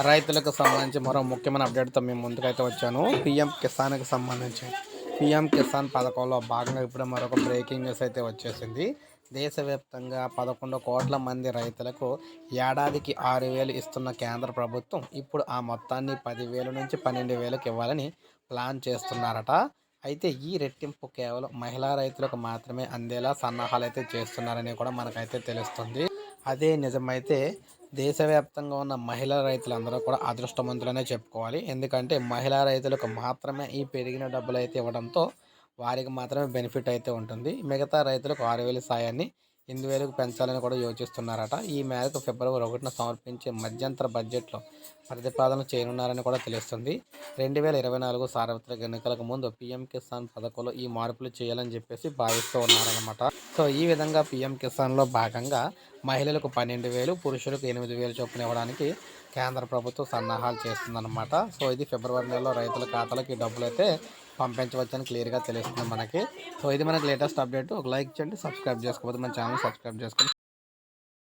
రైతులకు సంబంధించి మరో ముఖ్యమైన అప్డేట్తో మేము ముందుకైతే వచ్చాను. పిఎం కిసాన్కి సంబంధించి. పిఎం కిసాన్ పథకంలో భాగంగా ఇప్పుడు మరొక బ్రేకింగ్ న్యూస్ అయితే వచ్చేసింది. దేశవ్యాప్తంగా పదకొండు కోట్ల మంది రైతులకు ఏడాదికి ఆరు వేలు ఇస్తున్న కేంద్ర ప్రభుత్వం ఇప్పుడు ఆ మొత్తాన్ని పదివేల నుంచి పన్నెండు వేలకు ఇవ్వాలని ప్లాన్ చేస్తున్నారట. అయితే ఈ రెట్టింపు కేవలం మహిళా రైతులకు మాత్రమే అందేలా సన్నాహాలు అయితే చేస్తున్నారని కూడా మనకైతే తెలుస్తుంది. అదే నిజమైతే దేశవ్యాప్తంగా ఉన్న మహిళా రైతులందరూ కూడా అదృష్టవంతులనే చెప్పుకోవాలి. ఎందుకంటే మహిళా రైతులకు మాత్రమే ఈ పెరిగిన డబ్బులు అయితే ఇవ్వడంతో వారికి మాత్రమే బెనిఫిట్ అయితే ఉంటుంది. మిగతా రైతులకు ఆరు వేల సాయాన్ని ఎనిమిది వేలకు పెంచాలని కూడా యోచిస్తున్నారట. ఈ మేరకు ఫిబ్రవరి ఒకటిన సమర్పించే మధ్యంతర బడ్జెట్లో ప్రతిపాదన చేయనున్నారని కూడా తెలుస్తుంది. రెండు వేల ఇరవై నాలుగు సార్వత్రిక ఎన్నికలకు ముందు పీఎం కిసాన్ పథకంలో ఈ మార్పులు చేయాలని చెప్పేసి భావిస్తూ ఉన్నారనమాట సో ఈ విధంగా పీఎం కిసాన్లో భాగంగా మహిళలకు పన్నెండు వేలు పురుషులకు ఎనిమిది వేలు చొప్పున ఇవ్వడానికి కేంద్ర ప్రభుత్వం సన్నాహాలు చేస్తుందన్నమాట. సో ఇది ఫిబ్రవరి నెలలో రైతుల ఖాతాలకు ఈ డబ్బులు అయితే పంపించవచ్చని క్లియర్గా తెలుస్తుంది మనకి. సో ఇది మనకి లేటెస్ట్ అప్డేట్. ఒక లైక్ చేయండి సబ్స్క్రైబ్ చేసుకోకపోతే మన ఛానల్ సబ్స్క్రైబ్ చేసుకోండి.